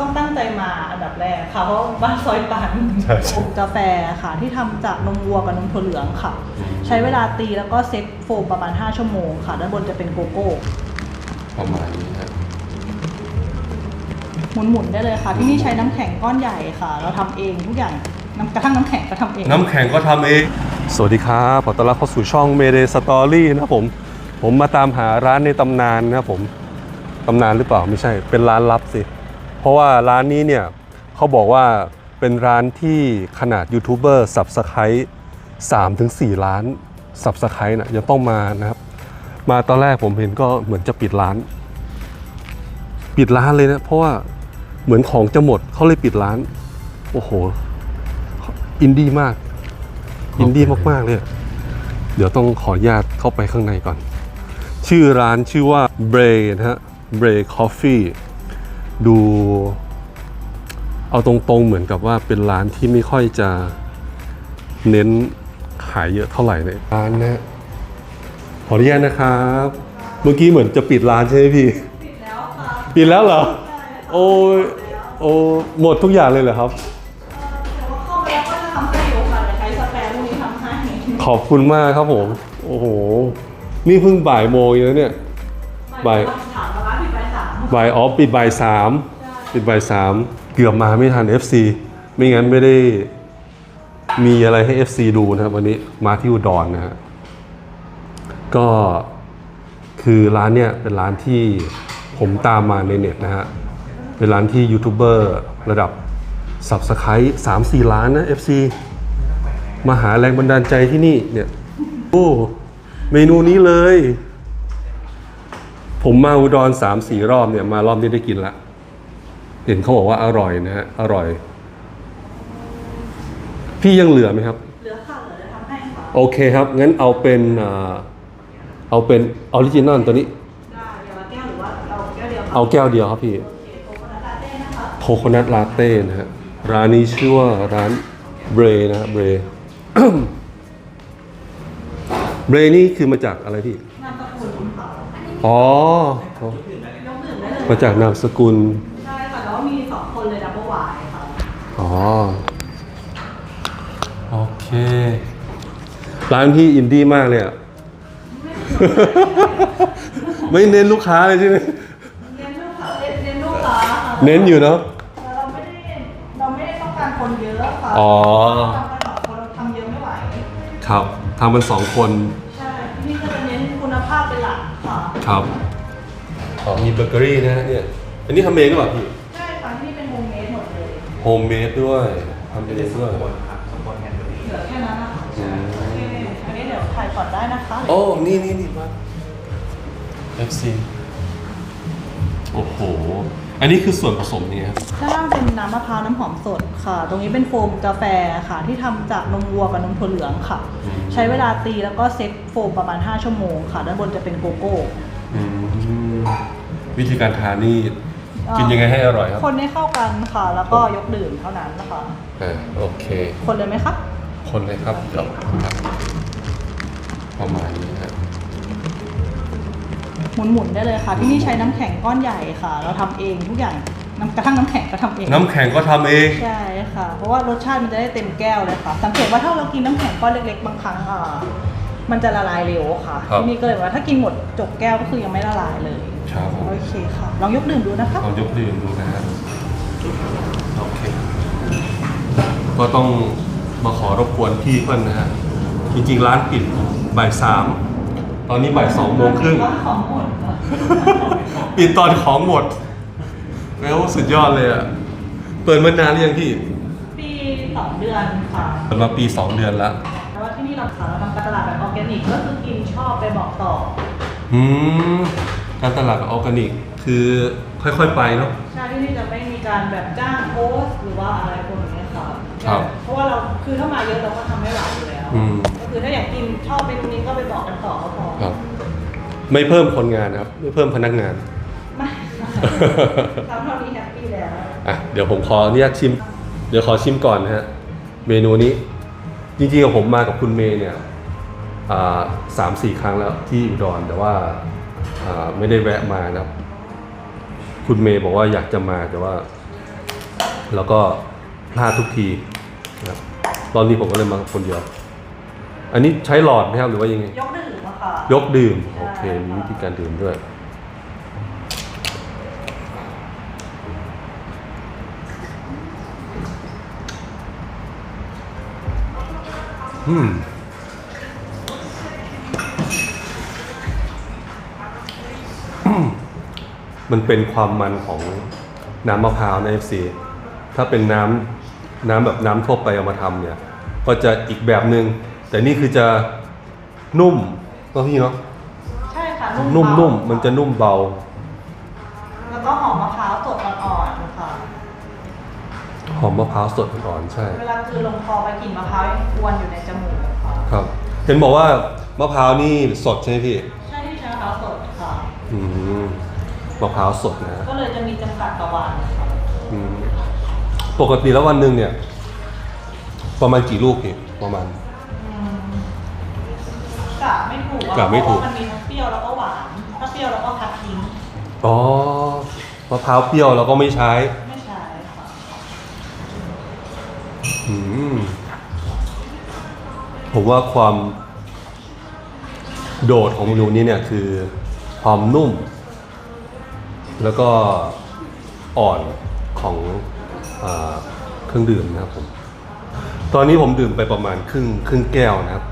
ต้องตั้งใจมาอันดับแรกค่ะเพราะบ้านซอยตันใช่ใช่กาแฟค่ะ ที่ทำจากนมวัวกับนมถั่วเหลืองค่ะ ใช้เวลาตีแล้วก็เซ็ตโฟมประมาณ 5 ชั่วโมงค่ะ ด้านบนจะเป็นโกโก้ ประมาณนี้ครับหมุนๆได้เลยค่ะ ที่นี่ใช้น้ำแข็งก้อนใหญ่ค่ะ เราทำเองทุกอย่างน้ำกระทั่งน้ำแข็งก็ทำเอง น้ำแข็งก็ทำเอง สวัสดีครับขอต้อนรับเข้าสู่ช่อง Mayday Story นะครับผม ผมมาตามหาร้านในตำนานนะครับผม ตำนานหรือเปล่าไม่ใช่ เป็นร้านลับสิ เพราะว่าร้านนี้เนี่ยเขาบอกว่าเป็นร้านที่ขนาดยูทูบเบอร์สับสไครต์3ถึง4ล้านสับสไครต์นะยังต้องมานะครับ มาตอนแรกผมเห็นก็เหมือนจะปิดร้าน ปิดร้านเลยนะ เพราะว่าเหมือนของจะหมดเขาเลยปิดร้าน โอ้โห อินดี้มาก อินดี้มากๆเลย เดี๋ยวต้องขออนุญาตเข้าไปข้างในก่อน ชื่อร้านชื่อว่า Bray นะฮะ Bray Coffee ดูเอาตรงๆเหมือนกับว่าเป็นร้านที่ไม่ค่อยจะเน้นขายเยอะเท่าไหร่เลยร้านนะฮะขออนุญาตนะครับ เมื่อกี้เหมือนจะปิดร้านใช่ไหมพี่ ปิดแล้วค่ะ ปิดแล้วเหรอ โอ้ยโอ้หมดทุกอย่างเลยเหรอครับแต่ว่าเข้าไปแล้วก็จะทำให้อยู่ค่ะแต่ใช้สแปรพวกนี้ทำให้ขอบคุณมากครับผม โอ้โห นี่เพิ่งบ่ายโมงเองนะเนี่ย บ่าย บ่ายออฟปิดบ่ายสามปิดบ่ายสามเกือบมาไม่ทัน FC ไม่งั้นไม่ได้มีอะไรให้ FC ดูนะครับ วันนี้มาที่อุดรนนะฮะก็คือร้านเนี่ยเป็นร้านที่ผมตามมาในเน็ตนะฮะ เป็นร้านที่ยูทูบเบอร์ระดับ Subscribe 3 4ล้านนะ FC มาหาแรงบันดาลใจที่นี่เนี่ย โอ้ เมนูนี้เลย ผมมาอุดรสามสี่รอบเนี่ยมารอบนี้ได้กินละเห็นเขาบอกว่าอร่อยนะฮะอร่อย พี่ยังเหลือไหมครับ เหลือค่ะ เหลือจะทำให้ค่ะ โอเคครับ งั้นเอาเป็นอ่าเอาเป็นออริจินอลตัวนี้ได้เดี๋ยวละแก้วหรือว่าเราแก้วเดียวค่ะเอาแก้วเดียวครับพี่โอเคโคโคนัทลาเต้นะคะโคโคนัทลาเต้นะฮะร้านนี้ชื่อว่าร้านเบรนะฮะเบรเบรนี่คือมาจากอะไรพี่นามสกุลค่ะ อ๋อ ยกดื่มได้เลยมาจากนามสกุล ใช่ค่ะแล้วมีสองคนเลยดับเบิลวายค่ะ อ๋อ โอเค ร้านพี่อินดี้มากเลยอะ ไม่เน้นลูกค้าเลยใช่ไหม เน้นลูกค้าเน้นเน้นลูกค้าค่ะเน้นอยู่เนาะแต่เราไม่ได้เราไม่ได้ต้องการคนเยอะค่ะอ๋อ ทำกันสองคนเราทำเยอะไม่ไหว ครับทำเป็นสองคน ใช่ที่นี่ก็จะเน้นคุณภาพเป็นหลัก ค่ะครับอ๋อมีเบเกอรี่นะฮะเนี่ย อันนี้ทำเองหรือเปล่าพี่ใช่ค่ะที่นี่เป็นโฮมเมดหมดเลย โฮมเมดด้วยทำเองด้วย เหลือแค่นั้นนะคะอืม โอเคอันนี้เดี๋ยวถ่ายก่อนได้นะคะ โอ้ นี่นี่นี่มา FC โอ้โห อันนี้คือส่วนผสมนี่ครับ ด้านล่างเป็นน้ำมะพร้าวน้ำหอมสดค่ะ ตรงนี้เป็นโฟมกาแฟค่ะ ที่ทำจากนมวัวกับนมถั่วเหลืองค่ะ อืม ใช้เวลาตีแล้วก็เซ็ตโฟมประมาณ 5 ชั่วโมงค่ะ ด้านบนจะเป็นโกโก้ อืมวิธีการทานนี่กินยังไงให้อร่อยครับคนให้เข้ากันค่ะ แล้วก็ยกดื่มเท่านั้นนะคะ อ่าโอเค คนเลยไหมคะ คนเลยครับเดี๋ยวครับประมาณนี้ครับหมุนๆได้เลยค่ะ ที่นี่ใช้น้ำแข็งก้อนใหญ่ค่ะ เราทำเองทุกอย่างน้ำกระทั่งน้ำแข็งก็ทำเองน้ำแข็งก็ทำเอง ใช่ค่ะ เพราะว่ารสชาติมันจะได้เต็มแก้วเลยค่ะ สังเกตว่าถ้าเรากินน้ำแข็งก้อนเล็กๆบางครั้งอ่า มันจะละลายเร็วค่ะครับ ที่นี่ก็เลยว่าถ้ากินหมดจบแก้วก็คือยังไม่ละลายเลย ครับผมโอเคค่ะ ลองยกดื่มดูนะคะ ลองยกดื่มดูนะฮะโอเค ก็ต้องมาขอรบกวนพี่เพื่อนนะฮะ จริงๆร้านปิดบ่ายสาม ตอนนี้บ่ายสองโมงครึ่ง ของหมดเหรอปิดตอนของหมด แล้วสุดยอดเลยอะ เปิดมานานหรือยังพี่ ปีสองเดือนค่ะ เปิดมาปีสองเดือนแล้ว แต่ว่าที่นี่เราขายเราทำการตลาดแบบออร์แกนิก ก็คือกินชอบไปบอกต่อ อืมการตลาดแบบออร์แกนิก คือค่อยๆไปเนาะ ใช่ที่นี่จะไม่มีการแบบจ้างโพสต์หรือว่าอะไรพวกนี้ค่ะครับเพราะว่าเราคือถ้ามาเยอะเราก็ทำไม่ไหวอยู่แล้ว อืมก็คือถ้าอยากกินชอบเมนูนี้ก็ไปบอกกันต่อก็พอครับ ไม่เพิ่มคนงานนะครับ ไม่เพิ่มพนักงาน ไม่ทำเท่านี้แฮปปี้แล้ว อะ เดี๋ยวผมขออนุญาตชิม เดี๋ยวขอชิมก่อนนะฮะ เมนูนี้ จริงๆกับผมมากับคุณเมย์เนี่ยอ่าสามสี่ครั้งแล้วที่อุดรแต่ว่าอ่าไม่ได้แวะมานะครับคุณเมย์บอกว่าอยากจะมาแต่ว่า แล้วก็พลาดทุกทีนะครับตอนนี้ผมก็เลยมาคนเดียว อันนี้ใช้หลอดไหมครับหรือว่ายังไง ยกดื่มอะค่ะยกดื่มใช่โอเคมีวิธีการดื่มด้วย อืมมันเป็นความมันของน้ำมะพร้าวใน FC ถ้าเป็นน้ำน้ำแบบน้ำทั่วไปเอามาทำเนี่ย ก็จะอีกแบบหนึง่งแต่นี่คือจะนุ่มเนาะพี่เนาะใช่ค่ะนุ่มเบานุ่มมันจะนุ่มเบา หอมมะพร้าวสดอ่อนๆใช่ เวลาคือลงคอไปกลิ่นมะพร้าวยังอวนอยู่ในจมูกอะค่ะครับ เห็นบอกว่ามะพร้าวนี่สดใช่ไหมพี่ใช่ที่ใช้มะพร้าวสดค่ะ อืมมะพร้าวสดนะก็เลยจะมีจำกัดต่อวันค่ะอืมปกติแล้ววันหนึ่งเนี่ย ประมาณกี่ลูกพี่ประมาณ อืมกะไม่ถูกอะกะไม่ถูก เพราะว่ามันมีทั้งเปรี้ยวแล้วก็หวาน ถ้าเปรี้ยวแล้วก็คัดทิ้งอ๋อมะพร้าวเปรี้ยวเราก็ไม่ใช้ ไม่ใช่ค่ะ อืม ผมว่าความโดดของเมนูนี้เนี่ยคือความนุ่ม แล้วก็อ่อนของอเครื่องดื่มนะครับผม ตอนนี้ผมดื่มไปประมาณครึ่งครึ่งแก้วนะครับ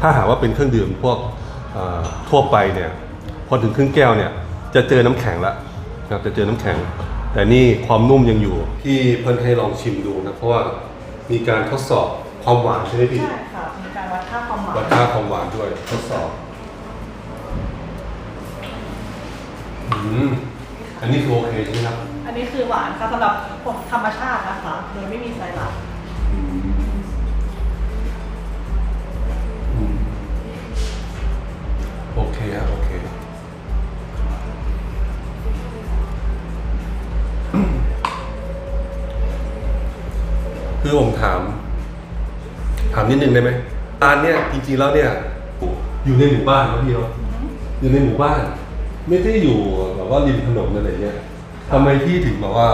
ถ้าหากว่าเป็นเครื่องดื่มพวกทั่วไปเนี่ย พอถึงครึ่งแก้วเนี่ย จะเจอน้ำแข็งละนะครับจะเจอน้ำแข็ง แต่นี่ความนุ่มยังอยู่ที่เพิ่นให้ลองชิมดูนะเพราะว่า มีการทดสอบความหวานใช่ไหมพี่ ใช่ค่ะ มีการวัดค่าความหวานวัดค่าความหวานด้วยทดสอบ อืม อันนี้คือโอเคใช่ไหมครับ อันนี้คือหวานค่ะสำหรับผมธรรมชาตินะคะ โดยไม่มีไซรัป คือผมถาม ถามนิดนึงได้ไหมร้านเนี่ยจริงๆแล้วเนี่ย อยู่ในหมู่บ้านนะพี่เนาะอยู่ในหมู่บ้าน ไม่ได้อยู่แบบว่าริมถนนอะไรเงี้ยทำไมพี่ถึงแบบว่า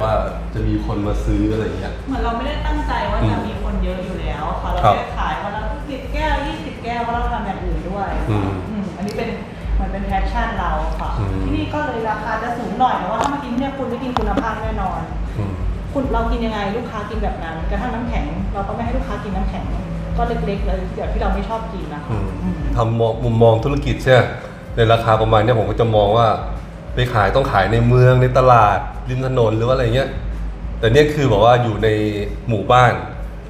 ว่าจะมีคนมาซื้ออะไรเงี้ย เหมือนเราไม่ได้ตั้งใจว่าอืจะมมีคนเยอะอยู่แล้วค่ะเราครับแค่ขายวันละสิบแก้วยี่สิบแก้วเพราะเราทำอย่างอื่นด้วยอืม อืมอันนี้เป็นเหมือนเป็นแพชชั่นเราค่ะอืม ที่นี่ก็เลยราคาจะสูงหน่อยแต่ว่าถ้ามากินที่เนี่ยคุณได้กินคุณภาพแน่นอนอืม คุณเรากินยังไงลูกค้ากินแบบนั้นกระทั่งน้ำแข็ง เราก็ไม่ให้ลูกค้ากินน้ำแข็งก็เล็กๆเลยแบบที่เราไม่ชอบกินนะคะอืมอืมทำมองมุมมองธุรกิจใช่ไหมในราคาประมาณเนี้ยผมก็จะมองว่า ไปขายต้องขายในเมืองในตลาดริมถนนหรือว่าอะไรเงี้ย แต่เนี่ยคือแบบว่าอยู่ในหมู่บ้าน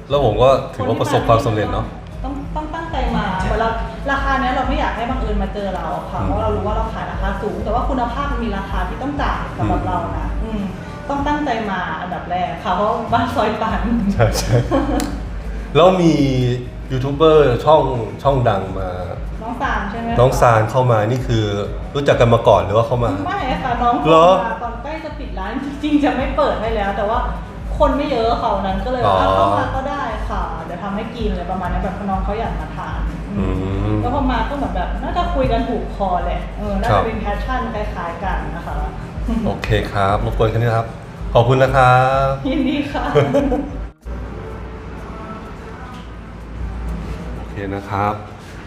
แล้วผมก็ถือว่าประสบความสำเร็จเนาะต้องต้องตั้งใจมาเวลาราคาเนี้ยเราไม่อยากให้บังเอิญมาเจอเราค่ะอืมเพราะเรารู้ว่าเราขายราคาสูง แต่ว่าคุณภาพมันมีราคาที่ต้องจ่ายสำหรับอืมเรานะอืม ต้องตั้งใจมาอันดับแรกค่ะเพราะบ้านซอยปันใช่ใช่แล้วมียูทูบเบอร์ช่องช่องดังมา น้องซานใช่ไหมคะน้องซานเข้ามานี่คือรู้จักกันมาก่อนหรือว่าเข้ามา ไม่ค่ะน้องเหรอเข้ามาตอนใกล้จะปิดร้านจริงๆจะไม่เปิดให้แล้ว แต่ว่าคนไม่เยอะเขานั้นก็เลยอ๋อว่าเข้ามาก็ได้ค่ะ เดี๋ยวทำให้กินอะไรประมาณนี้แบบน้องเขาอยากมาทานอืม แล้วพอมาก็เหมือนแบบน่าจะคุยกันถูกคอแหละเออน่าครัจะบ เป็นแพชชั่นคล้ายๆกันนะคะ โอเคครับรบกวนแค่นี้นะครับ ขอบคุณนะครับยินดีค่ะ โอเคนะครับ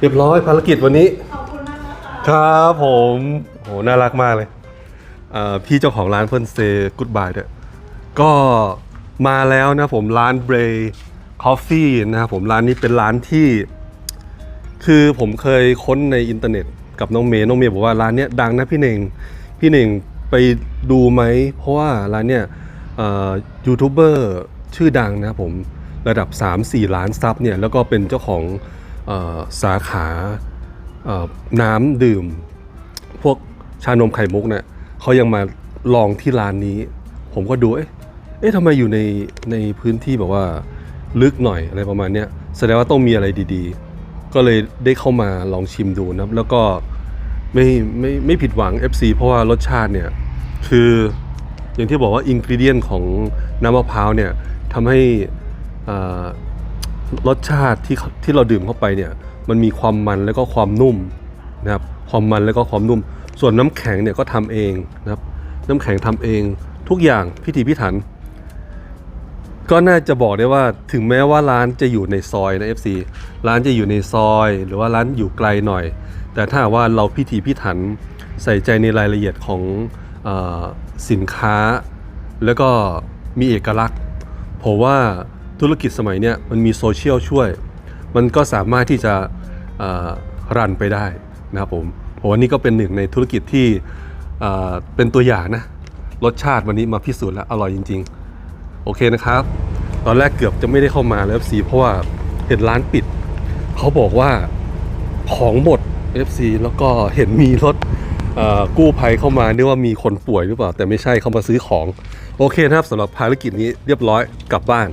เรียบร้อยภารกิจวันนี้ ขอบคุณมากนะคะครับผมโหน่ารักมากเลยเอ่อพี่เจ้าของร้านเพิ่นเซกูดบายด้วยก็มาแล้วนะผมร้านเบรย์คอฟฟี่นะครับผมร้านนี้เป็นร้านที่ คือผมเคยค้นในอินเทอร์เน็ตกับน้องเมย์น้องเมย์บอกว่าร้านเนี้ยดังนะพี่เน่งพี่เน่งไปดูไหมเพราะว่าร้านเนี้ยเอ่อ ยูทูบเบอร์ชื่อดังนะครับผมระดับ 3-4 ล้านซับเนี่ยแล้วก็เป็นเจ้าของอสาขาน้ำดื่ม พวกชานมไข่มุกเนี่ยเขายังมาลองที่ร้านนี้ ผมก็ดูเอ๊ะเอ๊ะทำไมอยู่ในในพื้นที่แบบว่าลึกหน่อยอะไรประมาณเนี้ยแสดงว่าต้องมีอะไรดีๆ ก็เลยได้เข้ามาลองชิมดูนะครับ แล้วก็ไม่ไม่ไม่ผิดหวัง FC เพราะว่ารสชาติเนี่ยคือ อย่างที่บอกว่าอินก e เดียนของน้ำมะพร้าวเนี่ยทำให้รสชาติที่ที่เราดื่มเข้าไปเนี่ยมันมีความมันแล้วก็ความนุ่มนะครับความมันแล้วก็ความนุ่ม ส่วนน้ำแข็งเนี่ยก็ทำเองนะครับ น้ำแข็งทำเองทุกอย่างพิถีพิถัน ก็น่าจะบอกได้ว่าถึงแม้ว่าร้านจะอยู่ในซอยนะ FC ร้านจะอยู่ในซอย หรือว่าร้านอยู่ไกลหน่อย แต่ถ้าว่าเราพิถีพิถันใส่ใจในรายละเอียดของอ สินค้า แล้วก็มีเอกลักษณ์ผมว่าธุรกิจสมัยเนี้ยมันมีโซเชียลช่วย มันก็สามารถที่จะรันไปได้นะครับผมผมว่านี่ก็เป็นหนึ่งในธุรกิจที่เป็นตัวอย่างนะ รสชาติวันนี้มาพิสูจน์แล้ว อร่อยจริง ๆ โอเคนะครับ ตอนแรกเกือบจะไม่ได้เข้ามาแล้ว FC เพราะว่าเห็นร้านปิด เขาบอกว่าของหมด FC แล้วก็เห็นมีรถ กู้ภัยเข้ามานึกว่ามีคนป่วยหรือเปล่า แต่ไม่ใช่เขามาซื้อของ โอเคนะครับสำหรับภารกิจนี้เรียบร้อยกลับบ้าน